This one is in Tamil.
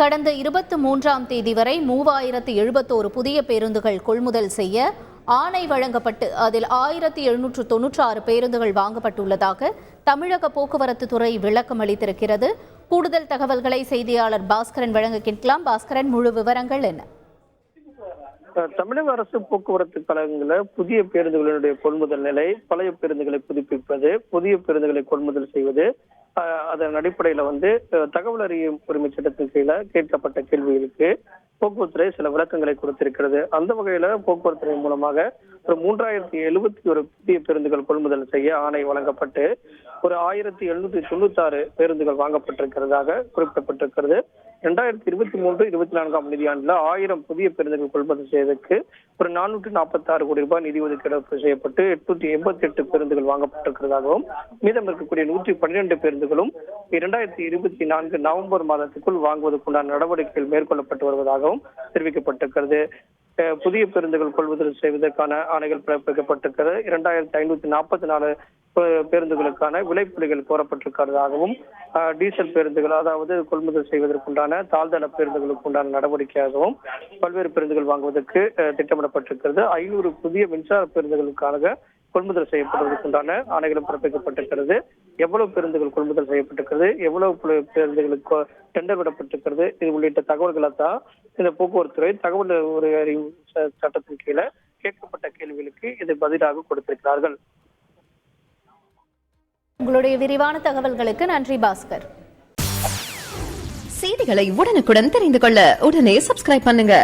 கடந்த இருபத்தி மூன்றாம் தேதி வரை மூவாயிரத்து எழுபத்தோரு புதிய பேருந்துகள் கொள்முதல் செய்ய ஆணை வழங்கப்பட்டு அதில் ஆயிரத்தி எழுநூற்று தொன்னூற்றாறு பேருந்துகள் வாங்கப்பட்டுள்ளதாக தமிழக போக்குவரத்து துறை விளக்கம் அளித்திருக்கிறது. கூடுதல் தகவல்களை செய்தியாளர் பாஸ்கரன் வழங்க கேட்கலாம் பாஸ்கரன் முழு விவரங்கள் என்ன? தமிழக அரசு போக்குவரத்து கழகங்கள புதிய பேருந்துகளினுடைய கொள்முதல் நிலை பழைய பேருந்துகளை புதுப்பிப்பது புதிய பேருந்துகளை கொள்முதல் செய்வது அதன் அடிப்படையில வந்து தகவல் அறியும் உரிமை சட்டத்தின் கீழே கேட்கப்பட்ட கேள்விகளுக்கு போக்குவரத்துறை சில விளக்கங்களை கொடுத்திருக்கிறது. அந்த வகையில போக்குவரத்துறை மூலமாக ஒரு மூன்றாயிரத்தி எழுபத்தி ஒரு புதிய பேருந்துகள் கொள்முதல் செய்ய ஆணை வழங்கப்பட்டு ஒரு ஆயிரத்தி எழுநூத்தி தொண்ணூத்தி ஆறு பேருந்துகள் வாங்கப்பட்டிருக்கிறதாக குறிப்பிடப்பட்டிருக்கிறது. இரண்டாயிரத்தி இருபத்தி மூன்று இருபத்தி நான்காம் நிதியாண்டுல ஆயிரம் புதிய பேருந்துகள் கொள்முதல் செய்வதற்கு ஒரு நானூற்றி நாற்பத்தி ஆறு கோடி ரூபாய் நிதி ஒதுக்கீடு செய்யப்பட்டு எட்நூத்தி எண்பத்தி எட்டு பேருந்துகள் வாங்கப்பட்டிருக்கிறதாகவும் மீதம் இருக்கக்கூடிய நூற்றி பன்னிரண்டு பேருந்துகளும் இரண்டாயிரத்தி இருபத்தி நான்கு நவம்பர் மாதத்துக்குள் வாங்குவதற்குண்டான நடவடிக்கைகள் மேற்கொள்ளப்பட்டு வருவதாகவும் தெரிவிக்கப்பட்டிருக்கிறது. புதிய பேருந்துகள் கொள்வதற்கு செய்வதற்கான ஆணைகள் பிறப்பிக்கப்பட்டிருக்கிறது இரண்டாயிரத்தி ஐநூத்தி நாற்பத்தி நாலு பேருந்துகளுக்கான விலைப்புலிகள் கோரப்பட்டிருக்கிறதாகவும் டீசல் பேருந்துகள் அதாவது கொள்முதல் செய்வதற்குண்டான தாழ்தள பேருந்துகளுக்கு உண்டான நடவடிக்கையாகவும் பல்வேறு பேருந்துகள் வாங்குவதற்கு திட்டமிடப்பட்டிருக்கிறது. ஐநூறு புதிய மின்சார பேருந்துகளுக்காக கொள்முதல் செய்யப்படுவதற்குண்டான ஆணைகளும் பிறப்பிக்கப்பட்டிருக்கிறது. எவ்வளவு பேருந்துகள் கொள்முதல் செய்யப்பட்டிருக்கிறது? எவ்வளவு பேருந்துகளுக்கு டெண்டர் விடப்பட்டிருக்கிறது? இது உள்ளிட்ட தகவல்களை தான் இந்த போக்குவரத்துறை தகவல் ஒரு அறிவு சட்டத்தின் கீழே கேட்கப்பட்ட கேள்விகளுக்கு இது பதிலாக கொடுத்திருக்கிறார்கள். உங்களுடைய விரிவான தகவல்களுக்கு நன்றி பாஸ்கர். செய்திகளை உடனுக்குடன் தெரிந்து கொள்ள உடனே சப்ஸ்கிரைப் பண்ணுங்க.